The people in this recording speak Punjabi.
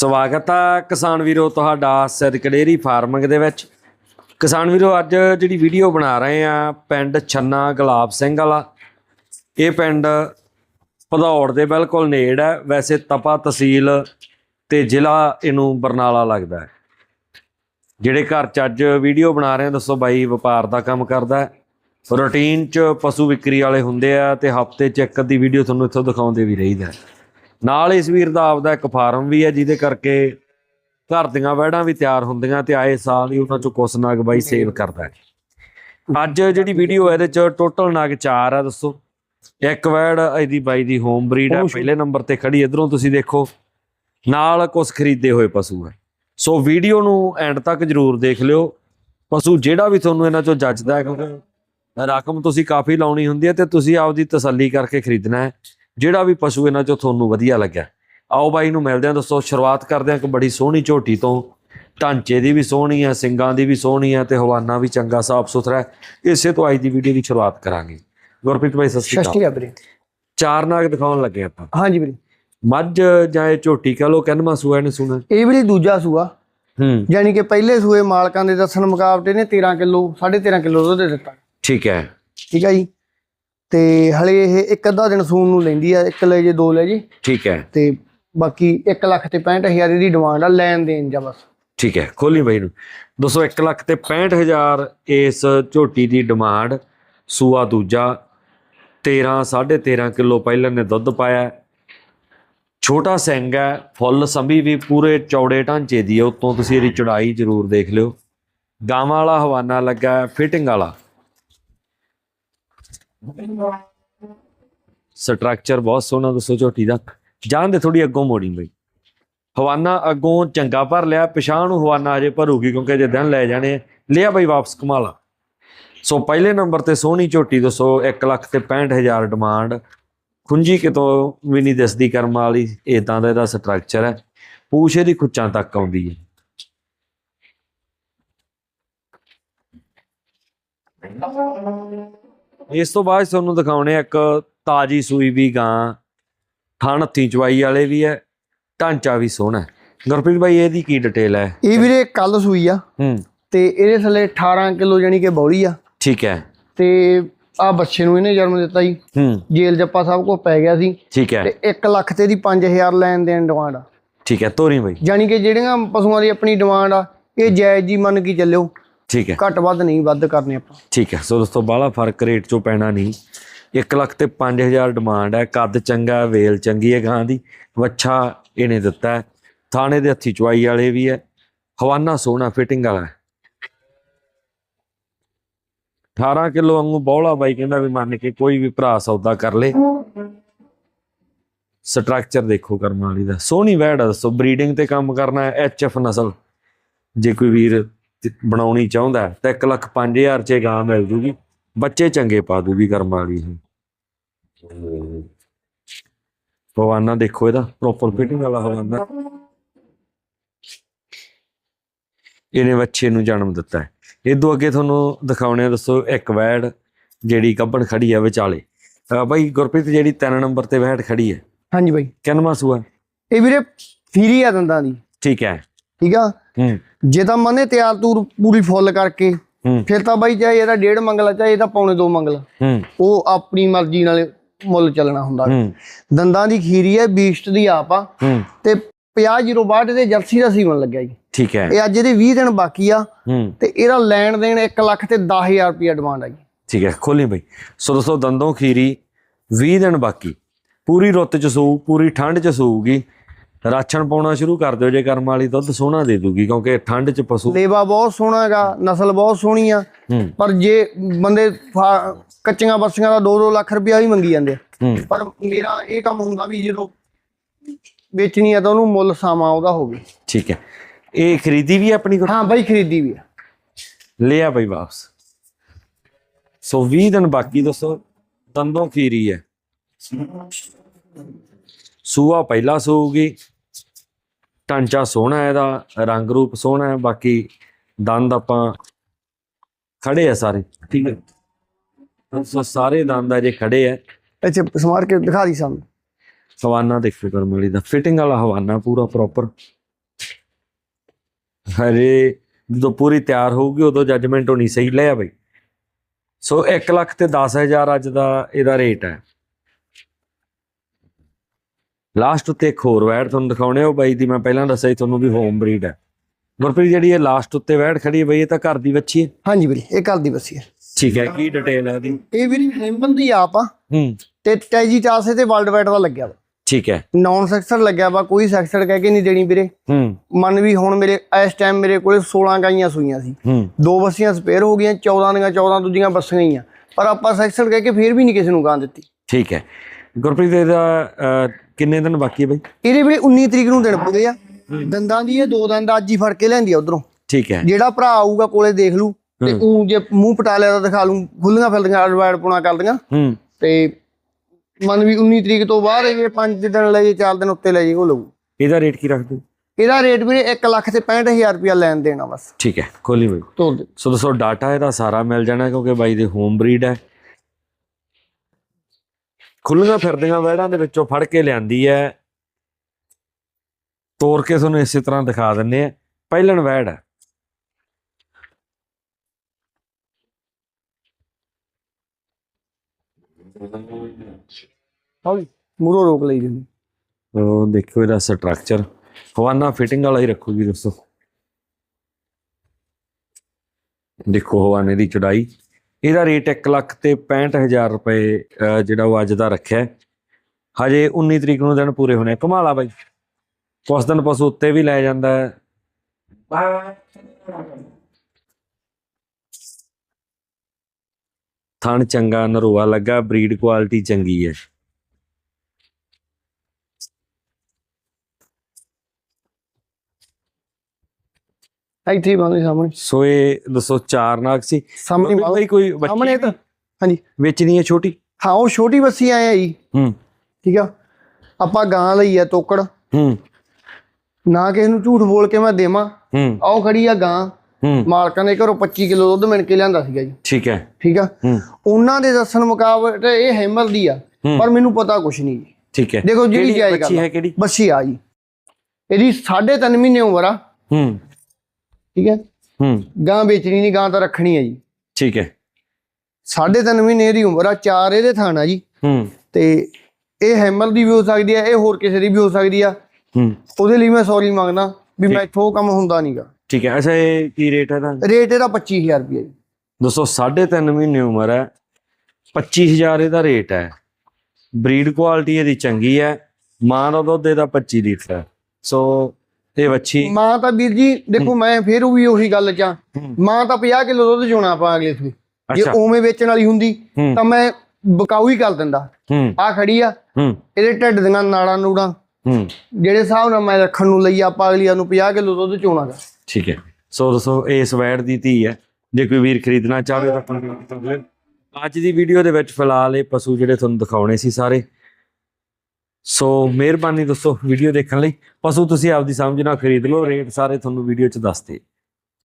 ਸਵਾਗਤ ਆ ਕਿਸਾਨ ਵੀਰੋ ਤੁਹਾਡਾ ਸਿੱਧਕ ਡੇਅਰੀ ਫਾਰਮਿੰਗ ਦੇ ਵਿੱਚ। ਕਿਸਾਨ ਵੀਰੋ, ਅੱਜ ਜਿਹੜੀ ਵੀਡੀਓ ਬਣਾ ਰਹੇ ਆ, ਪਿੰਡ ਛੰਨਾ ਗੁਲਾਬ ਸਿੰਘ ਵਾਲਾ। ਇਹ ਪਿੰਡ ਭਦੌੜ ਦੇ ਬਿਲਕੁਲ ਨੇੜ ਹੈ। ਵੈਸੇ ਤਪਾ ਤਹਿਸੀਲ ਤੇ ਜ਼ਿਲ੍ਹਾ ਇਹਨੂੰ ਬਰਨਾਲਾ ਲੱਗਦਾ ਹੈ। ਜਿਹੜੇ ਘਰ ਚ ਅੱਜ ਵੀਡੀਓ ਬਣਾ ਰਹੇ ਆ, ਦੱਸੋ ਬਾਈ, ਵਪਾਰ ਦਾ ਕੰਮ ਕਰਦਾ ਹੈ। ਰੂਟੀਨ ਚ ਪਸ਼ੂ ਵਿਕਰੀ ਵਾਲੇ ਹੁੰਦੇ ਆ ਤੇ ਹਫ਼ਤੇ ਚ ਇੱਕ ਅੱਧੀ ਵੀਡੀਓ ਤੁਹਾਨੂੰ ਇੱਥੋਂ ਦਿਖਾਉਂਦੇ ਵੀ ਰਹੀਦਾ ਨਾਲ ਇਸ ਵੀਰ ਦਾ ਆਪਦਾ ਇੱਕ ਫਾਰਮ ਵੀ ਹੈ ਜਿਹਦੇ ਕਰਕੇ ਘਰ ਦੀਆਂ ਵਹਿੜਾਂ ਵੀ ਤਿਆਰ ਹੁੰਦੀਆਂ ਤੇ ਆਏ ਸਾਲ ਹੀ ਉਹਨਾਂ ਚੋਂ ਕੁਛ ਨਗ ਬਾਈ ਸੇਲ ਕਰਦਾ ਹੈ। ਅੱਜ ਜਿਹੜੀ ਵੀਡੀਓ ਹੈ ਇਹਦੇ ਚ ਟੋਟਲ ਨਗ 4 ਆ ਦੱਸੋ। ਇੱਕ ਵੈੜ ਇਹਦੀ ਬਾਈ ਦੀ ਹੋਮ ਬਰੀਡ ਹੈ ਪਹਿਲੇ ਨੰਬਰ ਤੇ ਖੜੀ ਇਧਰੋਂ ਤੁਸੀਂ ਦੇਖੋ। ਨਾਲ ਕੁਝ ਖਰੀਦੇ ਹੋਏ ਪਸ਼ੂ ਹੈ। ਸੋ ਵੀਡੀਓ ਨੂੰ ਐਂਡ ਤੱਕ ਜਰੂਰ ਦੇਖ ਲਿਓ। ਪਸ਼ੂ ਜਿਹੜਾ ਵੀ ਤੁਹਾਨੂੰ ਇਹਨਾਂ ਚੋਂ ਜੱਜਦਾ ਹੈ ਕਿਉਂਕਿ ਰਕਮ ਤੁਸੀਂ ਕਾਫੀ ਲਾਉਣੀ ਹੁੰਦੀ ਹੈ ਤੇ ਤੁਸੀਂ ਆਪਦੀ ਤਸੱਲੀ ਕਰਕੇ ਖਰੀਦਣਾ ਹੈ। ਜਿਹੜਾ ਵੀ ਪਸ਼ੂ ਇਹਨਾਂ ਚੋਂ ਤੁਹਾਨੂੰ ਵਧੀਆ ਲੱਗਿਆ ਆਓ ਬਾਈ ਨੂੰ ਮਿਲਦੇ ਹਾਂ ਦੋਸਤੋ ਸ਼ੁਰੂਆਤ ਕਰਦੇ ਹਾਂ ਇੱਕ ਬੜੀ ਸੋਹਣੀ ਝੋਟੀ ਤੋਂ। ਢਾਂਚੇ ਦੀ ਵੀ ਸੋਹਣੀ ਹੈ ਸਿੰਗਾਂ ਦੀ ਵੀ ਸੋਹਣੀ ਹੈ ਤੇ ਹਵਾਨਾ ਵੀ ਚੰਗਾ ਸਾਫ਼ ਸੁਥਰਾ ਇਸੇ ਤੋਂ ਅੱਜ ਦੀ ਵੀਡੀਓ ਦੀ ਸ਼ੁਰੂਆਤ ਕਰਾਂਗੇ। ਗੁਰਪ੍ਰੀਤ ਭਾਈ ਸਤਿ ਸ਼੍ਰੀ ਅਕਾਲ। ਵੀਰੇ। ਚਾਰ ਨਾਗ ਦਿਖਾਉਣ ਲੱਗੇ ਆਪਾਂ। ਹਾਂਜੀ ਵੀਰੇ। ਮੱਝ ਜਾਂ ਇਹ ਝੋਟੀ ਕਹ ਲੋ ਕਹਿੰਦਾ ਸੂਆ ਨੇ ਸੁਣਾ? ਇਹ ਵੀਰੇ ਦੂਜਾ ਸੂਆ। ਹੂੰ। ਯਾਨੀ ਕਿ ਪਹਿਲੇ ਸੂਏ ਮਾਲਕਾਂ ਦੇ ਦੱਸਣ ਮੁਕਾਬਲੇ ਨੇ 13 ਕਿਲੋ 13.5 ਕਿਲੋ ਦੁੱਧ ਦਿੱਤਾ। ਠੀਕ ਹੈ। ਠੀਕ ਹੈ ਜੀ। ਤੇ ਹਲੇ ਇਹ ਇੱਕ ਅੱਧਾ ਦਿਨ ਸੂਣ ਨੂੰ ਲੈਂਦੀ ਆ ਇੱਕ ਲੈ ਜੇ ਦੋ ਲੈ ਜੇ। ਠੀਕ ਹੈ। ਤੇ ਬਾਕੀ 1 ਲੱਖ ਤੇ 65000 ਦੀ ਡਿਮਾਂਡ ਆ ਲੈਣ ਦੇਣ ਜਾਂ ਬਸ। ਠੀਕ ਹੈ ਖੋਲੀ ਬਾਈ ਨੂੰ। 201 ਲੱਖ ਤੇ 65000 ਇਸ ਝੋਟੀ ਦੀ ਡਿਮਾਂਡ ਸੂਆ ਦੂਜਾ 13 13.5 ਕਿਲੋ ਪਹਿਲਾਂ ਨੇ ਦੁੱਧ ਪਾਇਆ। ਛੋਟਾ ਸਿੰਘ ਹੈ ਫੁੱਲ ਸੰਭੀ ਵੀ ਪੂਰੇ ਚੌੜੇ ਢਾਂਚੇ ਦੀ ਹੈ ਉਤੋਂ ਤੁਸੀਂ ਇਹਦੀ ਚੜਾਈ ਜ਼ਰੂਰ ਦੇਖ ਲਿਓ। ਗਾਵਾਂ ਵਾਲਾ ਹਵਾਨਾ ਲੱਗਾ ਫਿਟਿੰਗ ਵਾਲਾ। ਸਟਰਕਚਰ ਬਹੁਤ ਸੋਹਣਾ ਦੱਸੋ ਝੋਟੀ ਦਾ। ਜਾਣ ਦੇ ਥੋੜੀ ਅੱਗੋਂ ਮੋੜੀ ਬਈ। ਹਵਾਨਾ ਅੱਗੋਂ ਚੰਗਾ ਭਰ ਲਿਆ ਪਿਛਾਂ ਨੂੰ ਹਵਾਨਾ ਅਜੇ ਭਰੂਗੀ ਕਿਉਂਕਿ ਜੇ ਦਿਨ ਲੈ ਜਾਣੇ ਲਿਆ ਬਈ ਵਾਪਸ ਕਮਾਲਾ। ਸੋ ਪਹਿਲੇ ਨੰਬਰ ਤੇ ਸੋਹਣੀ ਝੋਟੀ ਦੱਸੋ 1 ਲੱਖ ਤੇ 65000 ਡਿਮਾਂਡ ਖੁੰਜੀ ਕਿਤੋਂ ਵੀ ਨਹੀਂ ਦਿਸਦੀ ਕਰਮ ਵਾਲੀ ਇਦਾਂ ਦਾ ਇਹਦਾ ਸਟਰਕਚਰ ਹੈ। ਪੂਛ ਇਹਦੀ ਖੁੱਚਾਂ ਤੱਕ ਆਉਂਦੀ ਹੈ। ਇਸ ਤੋਂ ਬਾਅਦ ਤੁਹਾਨੂੰ ਦਿਖਾਉਣੇ ਇੱਕ ਤਾਜੀ ਸੂਈ ਵੀ ਗਾਂ। ਥਣ ਹੱਥੀ ਚਵਾਈ ਵਾਲੇ ਵੀ ਹੈ ਢਾਂਚਾ ਵੀ ਸੋਹਣਾ ਗੁਰਪ੍ਰੀਤ ਭਾਈ ਇਹਦੀ ਕੀ ਡਿਟੇਲ ਹੈ? ਇਹ ਵੀਰੇ ਕੱਲ ਸੂਈ ਆ ਹੂੰ। ਤੇ ਇਹਦੇ ਥੱਲੇ 18 ਕਿਲੋ ਯਾਨੀ ਕਿ ਬੌਲੀ ਆ। ਠੀਕ ਹੈ। ਤੇ ਆ ਬੱਚੇ ਨੂੰ ਇਹਨੇ ਜਨਮ ਦਿੱਤਾ ਜੀ। ਹੂੰ। ਜੇਲ ਜੱਪਾ ਸਭ ਕੋ ਪੈ ਗਿਆ ਸੀ। ਠੀਕ ਹੈ। ਤੇ 1 ਲੱਖ ਤੇ ਦੀ 5000 ਲੈਣ ਦੇਣ ਡਿਮਾਂਡ ਆ। ਠੀਕ ਹੈ ਤੋਰੀ ਬਾਈ। ਯਾਨੀ ਕਿ ਜਿਹੜੀਆਂ ਪਸ਼ੂਆਂ ਦੀ ਆਪਣੀ ਡਿਮਾਂਡ ਆ ਇਹ ਜਾਇਜ਼ ਜੀ ਮੰਨ ਕੇ ਚੱਲਿਓ। ਠੀਕ ਹੈ। ਘੱਟ ਵੱਧ ਨਹੀਂ ਵੱਧ ਕਰਨੇ ਆਪਾਂ। ਠੀਕ ਹੈ। ਸੋ ਦੋਸਤੋ ਬਾਹਲਾ ਫ਼ਰਕ ਰੇਟ ਚੋਂ ਪੈਣਾ ਨਹੀਂ। 1 ਲੱਖ ਤੇ 5000 ਡਿਮਾਂਡ ਹੈ। ਕੱਦ ਚੰਗਾ ਵੇਲ ਚੰਗੀ ਹੈ ਗਾਂ ਦੀ। ਵੱਛਾ ਇਹਨੇ ਦਿੱਤਾ ਥਾਣੇ ਦੇ ਹੱਥੀ ਚਵਾਈ ਵਾਲੇ ਵੀ ਹੈ। ਹਵਾਨਾ ਸੋਹਣਾ ਫਿਟਿੰਗ ਵਾਲਾ ਹੈ। 18 ਕਿਲੋ ਵਾਂਗੂ ਬੌਲਾ ਬਾਈ ਕਹਿੰਦਾ ਵੀ ਮੰਨ ਕੇ ਕੋਈ ਵੀ ਭਰਾ ਸੌਦਾ ਕਰ ਲੇ। ਸਟਰਕਚਰ ਦੇਖੋ ਕਰਮ ਵਾਲੀ ਦਾ। ਸੋਹਣੀ ਵੈੜ ਆ ਦੱਸੋ ਬਰੀਡਿੰਗ ਤੇ ਕੰਮ ਕਰਨਾ ਹੈ। ਐਚਐਫ ਨਸਲ। ਜੇ ਕੋਈ ਵੀਰ ਬਣਾਉਣੀ ਚਾਹੁੰਦਾ ਤਾਂ 1 ਲੱਖ 5000 ਚ ਇਹ ਗਾਂ ਮਿਲ ਜੂਗੀ। ਬੱਚੇ ਚੰਗੇ ਪਾ ਦੂਗੀ ਕਰਮ ਵਾਲੀ ਇਹ। ਹਵਾਨਾ ਦੇਖੋ ਇਹਦਾ ਪ੍ਰੋਪਰ ਫਿਟਿੰਗ ਵਾਲਾ ਹਵਾਨਾ। ਇਹਨੇ ਬੱਚੇ ਨੂੰ ਜਨਮ ਦਿੱਤਾ ਹੈ। ਇਦੋਂ ਅੱਗੇ ਤੁਹਾਨੂੰ ਦਿਖਾਉਣੇ ਦੱਸੋ ਇੱਕ ਵੈੜ ਜਿਹੜੀ ਕੱਬਣ ਖੜੀ ਹੈ ਵਿਚਾਲੇ। ਬਾਈ ਗੁਰਪ੍ਰੀਤ ਜਿਹੜੀ 3 ਨੰਬਰ ਤੇ ਵੈੜ ਖੜੀ ਹੈ। ਹਾਂਜੀ ਬਾਈ। ਕਿੰਨਵਾਂ ਸੂਆ? ਇਹ ਵੀਰੇ ਫੀਰੀ ਆ ਦੰਦਾਂ ਦੀ। ਠੀਕ ਹੈ। ਠੀਕ ਆ? ਹੂੰ ਜੇ ਤਾਂ ਮੰਨੇ ਤਿਆਰ ਤੂਰ ਪੂਰੀ ਫੁੱਲ ਕਰਕੇ ਫਿਰ ਤਾਂ ਬਾਈ ਚਾਹੇ ਇਹਦਾ ਡੇਢ ਮੰਗਲਾ ਚਾਹੇ ਇਹਦਾ ਪੌਣੇ ਦੋ ਮੰਗਲਾ ਉਹ ਆਪਣੀ ਮਰਜ਼ੀ ਨਾਲ ਮੁੱਲ ਚੱਲਣਾ ਹੁੰਦਾ। ਦੰਦਾਂ ਦੀ ਖੀਰੀ ਹੈ ਬੀਸਟ ਦੀ ਆਪ ਆ। ਤੇ 50 ਦੇ ਜਰਸੀ ਦਾ ਸੀਵਨ ਲੱਗਿਆ ਜੀ। ਠੀਕ ਹੈ। ਇਹ ਅੱਜ ਇਹਦੇ 20 ਦਿਨ ਬਾਕੀ ਆ। ਤੇ ਇਹਦਾ ਲੈਣ ਦੇਣ 1 ਲੱਖ ਤੇ 10000 ਰੁਪਇਆ ਡਿਮਾਂਡ ਆ ਜੀ। ਠੀਕ ਹੈ ਖੋਲੀ ਬਈ। ਸੋ ਦੋਸਤੋ ਦੰਦੋਂ ਖੀਰੀ 20 ਦਿਨ ਬਾਕੀ। ਪੂਰੀ ਰੁੱਤ ਚ ਸੂ ਪੂਰੀ ਠੰਡ ਚ ਸੂਗੀ। ਰਾਛਣ ਪਾਉਣਾ ਸ਼ੁਰੂ ਕਰ ਦਿਓ ਜੇ ਕਰਮ ਵਾਲੀ ਦੁੱਧ ਸੋਹਣਾ ਦੇ ਦੂਗੀ ਕਿਉਂਕਿ ਠੰਡ ਚ ਪਸ਼ੂ ਲੇਵਾ ਬਹੁਤ ਸੋਹਣਾ ਹੈਗਾ ਨਸਲ ਬਹੁਤ ਸੋਹਣੀ ਆ ਪਰ ਜੇ ਬੰਦੇ ਕੱਚੀਆਂ ਬੱਸੀਆਂ ਦਾ 2-2 ਲੱਖ ਰੁਪਇਆ ਵੀ ਮੰਗੀ ਜਾਂਦੇ ਪਰ ਮੇਰਾ ਇਹ ਕੰਮ ਹੁੰਦਾ ਵੀ ਜਦੋਂ ਵੇਚਣੀ ਆ ਤਾਂ ਉਹਨੂੰ ਮੁੱਲ ਸਾਮਾ ਉਹਦਾ ਹੋਵੇ ਠੀਕ ਹੈ। ਇਹ ਖਰੀਦੀ ਵੀ ਆਪਣੀ ਕੋਲ ਹਾਂ ਬਾਈ ਖਰੀਦੀ ਵੀ ਆ। ਲਿਆ ਬਈ ਵਾਪਸ। ਸੋ 20 ਦਿਨ ਬਾਕੀ ਦੱਸੋ ਦੰਦੋਂ ਖੀਰੀ ਹੈ। ਸੂਆ ਪਹਿਲਾ ਸੂਗੀ ਢਾਂਚਾ ਸੋਹਣਾ ਇਹਦਾ ਰੰਗ ਰੂਪ ਸੋਹਣਾ ਹੈ ਬਾਕੀ ਦੰਦ ਆਪਾਂ ਖੜੇ ਆ ਸਾਰੇ ਠੀਕ ਹੈ? ਸੋ ਸਾਰੇ ਦੰਦ ਆ ਜੇ ਖੜੇ ਆ। ਇੱਥੇ ਸਮਾਰ ਕੇ ਦਿਖਾ ਦੀ ਸਾਨੂੰ। ਹਵਾਨਾ ਦੇਖੋ ਕਰਮ ਵਾਲੀ ਦਾ ਫਿਟਿੰਗ ਵਾਲਾ ਹਵਾਨਾ ਪੂਰਾ ਪ੍ਰੋਪਰ ਹਜੇ ਜਦੋਂ ਪੂਰੀ ਤਿਆਰ ਹੋਊਗੀ ਉਦੋਂ ਜੱਜਮੈਂਟ ਹੋਣੀ ਸਹੀ ਲਿਆ ਬਈ। ਸੋ 1 ਲੱਖ ਤੇ 10000 ਅੱਜ ਦਾ ਇਹਦਾ ਰੇਟ ਹੈ। ਲਾਸਟ ਉੱਤੇ ਇੱਕ ਹੋਰ ਵੈੜ ਤੁਹਾਨੂੰ ਦਿਖਾਉਣੇ ਉਹ ਬਾਈ ਦੀ ਮੈਂ ਪਹਿਲਾਂ ਦੱਸਿਆ ਤੁਹਾਨੂੰ ਵੀ ਹੋਮ ਬਰੀਡ ਹੈ। ਗੁਰਪ੍ਰੀਤ ਜਿਹੜੀ ਇਹ ਲਾਸਟ ਉੱਤੇ ਵੈੜ ਖੜੀ ਹੈ ਬਈ ਇਹ ਤਾਂ ਘਰ ਦੀ ਬੱਚੀ ਹੈ? ਹਾਂਜੀ ਵੀਰੇ ਇਹ ਘਰ ਦੀ ਬੱਸੀ ਹੈ। ਠੀਕ ਹੈ ਕੀ ਡਿਟੇਲ ਹੈ ਇਹਦੀ? ਇਹ ਵੀਰੇ ਹੈਂਬਲ ਦੀ ਆਪ ਆ। ਹੂੰ। ਤੇ ਟੈਜੀ ਚਾਸੇ ਤੇ ਵਰਲਡ ਵਾਈਡ ਦਾ ਲੱਗਿਆ ਵਾ। ਠੀਕ ਹੈ। ਨੌਨ ਸੈਕਸਰ ਲੱਗਿਆ ਵਾ ਕੋਈ ਸੈਕਸਰ ਕਹਿ ਕੇ ਨਹੀਂ ਦੇਣੀ ਵੀਰੇ। ਹੂੰ। ਮਨ ਵੀ ਹੁਣ ਮੇਰੇ ਇਸ ਟਾਈਮ ਮੇਰੇ ਕੋਲੇ 16 ਗਾਈਆਂ ਸੂਈਆਂ ਸੀ। ਹੂੰ। ਦੋ ਬੱਸੀਆਂ ਸਪੇਅਰ ਹੋ ਗਈਆਂ 14 ਦੀਆਂ 14 ਦੂਜੀਆਂ ਬੱਸੀਆਂ ਹੀ ਆ ਪਰ ਆਪਾਂ ਸੈਕਸਰ ਕਹਿ ਕੇ ਫੇਰ ਵੀ ਨਹੀਂ ਕਿਸੇ ਨੂੰ ਗਾਂ ਦਿੱਤੀ। ਠੀਕ ਹੈ। ਗੁਰਪ੍ਰੀਤ ਅਹ, ਕਿੰਨੇ ਦਿਨ ਬਾਕੀ ਹੈ ਬਈ? ਇਹਦੇ ਵੀਰੇ 19 ਤਰੀਕ ਨੂੰ ਦਿਨ ਪੂਰੇ ਆ। ਦੰਦਾਂ ਦੀ ਇਹ ਦੋ ਦੰਦ ਅੱਜ ਹੀ ਫੜ ਕੇ ਲੈਂਦੀ ਆ ਉਧਰੋਂ। ਠੀਕ ਹੈ। ਜਿਹੜਾ ਭਰਾ ਆਊਗਾ ਕੋਲੇ ਦੇਖ ਲੂ ਤੇ ਉਹ ਜੇ ਮੂੰਹ ਪਟਾ ਲਿਆ ਤਾਂ ਦਿਖਾ ਲੂ ਖੁੱਲੀਆਂ ਫਿਰਦੀਆਂ ਅਡਵਾਈਡ ਪੁਣਾ ਕਰਦੀਆਂ। ਹੂੰ। ਤੇ ਮਨ ਵੀ 19 ਤਰੀਕ ਤੋਂ ਬਾਅਦ ਇਹ 5 ਦਿਨ ਲੈ ਜੇ 4 ਦਿਨ ਉੱਤੇ ਲੈ ਜੇ ਉਹ ਲਊ। ਇਹਦਾ ਰੇਟ ਕੀ ਰੱਖਦੇ? ਇਹਦਾ ਰੇਟ ਵੀਰੇ 1 ਲੱਖ ਤੇ 65000 ਰੁਪਇਆ ਲੈਣ ਦੇਣਾ ਬਸ। ਠੀਕ ਹੈ ਕੋਲੀ ਬਈ। ਸੋ ਦੋਸਤੋ ਡਾਟਾ ਇਹਦਾ ਸਾਰਾ ਮਿਲ ਜਾਣਾ ਕਿਉਂਕਿ ਬਾਈ ਦੇ ਹੋਮ ਬਰੀਡ ਹੈ। ਖੁੱਲੀਆਂ ਫਿਰਦੀਆਂ ਵੈੜਾਂ ਦੇ ਵਿੱਚੋਂ ਫੜ ਕੇ ਲਿਆਂਦੀ ਹੈ। ਤੋੜ ਕੇ ਤੁਹਾਨੂੰ ਇਸੇ ਤਰ੍ਹਾਂ ਦਿਖਾ ਦਿੰਨੇ ਆ ਪਹਿਲਣ ਵੈੜ ਹੈ। ਮੂਰੋ ਰੋਕ ਲਈ ਜੀ ਉਹ ਦੇਖੋ ਇਹਦਾ ਸਟਰਕਚਰ ਹਵਾਨਾ ਫਿਟਿੰਗ ਵਾਲਾ ਹੀ ਰੱਖੂਗੀ ਦੋਸਤੋ। ਦੇਖੋ ਹਵਾਨੇ ਦੀ ਚੜਾਈ। ਇਹਦਾ ਰੇਟ 1 ਲੱਖ ਤੇ 65000 ਰੁਪਏ ਜਿਹੜਾ ਉਹ ਅੱਜ ਦਾ ਰੱਖਿਆ ਹਜੇ 19 ਤਰੀਕ ਨੂੰ ਦਿਨ ਪੂਰੇ ਹੋਣੇ ਆ। ਬਾਈ। ਕੁਛ ਦਿਨ ਪਸ਼ੂ ਉੱਤੇ ਵੀ ਲੈ ਜਾਂਦਾ ਹੈ। ਥਣ ਚੰਗਾ, ਨਰੋਆ ਲੱਗਾ, ਬਰੀਡ ਕੁਆਲਿਟੀ ਚੰਗੀ ਹੈ। ਇੱਥੇ ਹੀ ਬੰਦੇ ਸਾਹਮਣੇ। ਸੋ ਇਹ ਦੱਸੋ ਚਾਰ ਨਾਗ ਸੀ। ਸਾਹਮਣੇ ਬਾਈ ਕੋਈ ਸਾਹਮਣੇ ਬੱਚੀ ਤਾਂ ਹਾਂਜੀ। ਵੇਚਣੀ ਹੈ ਛੋਟੀ? ਹਾਂ ਉਹ ਛੋਟੀ ਬੱਸੀ ਆਏ ਆ ਜੀ। ਹੂੰ। ਠੀਕ ਆ? ਆਪਾਂ ਗਾਂ ਲਈ ਆ ਤੋਕੜ। ਹੂੰ। ਨਾ ਕਿਸੇ ਨੂੰ ਝੂਠ ਬੋਲ ਕੇ ਮੈਂ ਦੇਵਾਂ। ਹੂੰ। ਆਓ ਖੜੀ ਆ ਗਾਂ। ਹੂੰ। ਮਾਲਕਾਂ ਨੇ ਘਰੋਂ 25 ਕਿਲੋ ਦੁੱਧ ਮਿਣ ਕੇ ਲਿਆਂਦਾ ਸੀਗਾ ਜੀ। ਠੀਕ ਹੈ। ਠੀਕ ਆ? ਹੂੰ। ਉਹਨਾਂ ਦੇ ਦੱਸਣ ਮੁਕਾਬਲੇ ਇਹ ਹੈਮਲ ਦੀ ਆ। ਹੂੰ। ਪਰ ਮੈਨੂੰ ਪਤਾ ਕੁਛ ਨਹੀਂ ਜੀ। ਠੀਕ ਹੈ। ਦੇਖੋ ਜਿਹੜੀ ਕਿਹੜੀ ਜਾਇਜ਼ ਬੱਚੀ ਗੱਲ ਹੈ ਆ। ਕਿਹੜੀ? ਬੱਸੀ ਆ ਜੀ। ਇਹਦੀ 3.5 ਮਹੀਨੇ ਉਮਰ ਆ। ਹੂੰ। ਠੀਕ ਹੈ? ਹੂੰ। ਗਾਂ ਵੇਚਣੀ ਨਹੀਂ ਗਾਂ ਤਾਂ ਰੱਖਣੀ ਹੈ ਜੀ। ਠੀਕ ਹੈ। 3.5 ਮਹੀਨੇ ਇਹਦੀ ਉਮਰ ਆ ਚਾਰ ਇਹਦੇ ਥਾਣ ਆ ਜੀ। ਹੂੰ। ਤੇ ਇਹ ਹੈਮਲ ਦੀ ਵੀ ਹੋ ਸਕਦੀ ਆ ਇਹ ਹੋਰ ਕਿਸੇ ਦੀ ਵੀ ਹੋ ਸਕਦੀ ਆ। ਹੂੰ। ਉਹਦੇ ਲਈ ਮੈਂ ਸੌਰੀ ਮੰਗਦਾ ਵੀ ਮੈਥੋਂ ਉਹ ਕੰਮ ਹੁੰਦਾ ਨਹੀਂਗਾ। ਠੀਕ ਹੈ। ਅੱਛਾ ਇਹ ਕੀ ਰੇਟ ਹੈ ਦਾ ਰੇਟ ਇਹਦਾ 25000 ਰੁਪਏ ਜੀ। ਦੋਸਤੋ 3.5 ਮਹੀਨੇ ਉਮਰ ਹੈ 25000 ਇਹਦਾ ਰੇਟ ਹੈ। ਬਰੀਡ ਕੁਆਲਿਟੀ ਇਹਦੀ ਚੰਗੀ ਹੈ ਮਾਂ ਦਾ ਦੁੱਧ ਇਹਦਾ 25 ਲੀਟਰ ਹੈ। ਸੋ ਇਹ ਵੱਛੀ। ਮਾਂ ਤਾਂ ਵੀਰ ਜੀ ਦੇਖੋ ਮੈਂ ਫੇਰ ਵੀ ਉਹੀ ਗੱਲ ਚ। ਮਾਂ ਤਾਂ 50 ਕਿਲੋ ਦੁੱਧ ਚੋਣਾ ਆਪਾਂ ਅਗਲੇ ਸੂਏ ਜੇ ਉਵੇਂ ਵੇਚਣ ਵਾਲੀ ਹੁੰਦੀ ਤਾਂ ਮੈਂ ਬਕਾਊ ਹੀ ਕਰ ਦਿੰਦਾ। ਆ ਖੜੀ ਆ। ਇਹਦੇ ਢਿੱਡ ਦੀਆਂ ਨਾੜਾਂ ਨੂੜਾਂ। ਜਿਹੜੇ ਹਿਸਾਬ ਨਾਲ ਮੈਂ ਰੱਖਣ ਨੂੰ ਲਈ ਆਪਾਂ ਅਗਲੀਆਂ ਨੂੰ 50 ਕਿਲੋ ਦੁੱਧ ਚੋਣਾਗਾ ਠੀਕ ਹੈ। ਸੋ ਦੋਸਤੋ ਇਹ ਸਵੈੜ ਦੀ ਧੀ ਹੈ। ਜੇ ਕੋਈ ਵੀਰ ਖਰੀਦਣਾ ਚਾਹਵੇ ਤਾਂ ਅੱਜ ਦੀ ਵੀਡੀਓ ਦੇ ਵਿੱਚ ਫਿਲਹਾਲ ਇਹ ਪਸ਼ੂ ਜਿਹੜੇ ਤੁਹਾਨੂੰ ਦਿਖਾਉਣੇ ਸੀ ਸਾਰੇ। ਸੋ ਮਿਹਰਬਾਨੀ ਦੋਸਤੋ ਵੀਡੀਓ ਦੇਖਣ ਲਈ। ਪਸ਼ੂ ਤੁਸੀਂ ਆਪਦੀ ਸਮਝ ਨਾਲ ਖਰੀਦ ਲਓ, ਰੇਟ ਸਾਰੇ ਤੁਹਾਨੂੰ ਵੀਡੀਓ 'ਚ ਦੱਸਦੇ।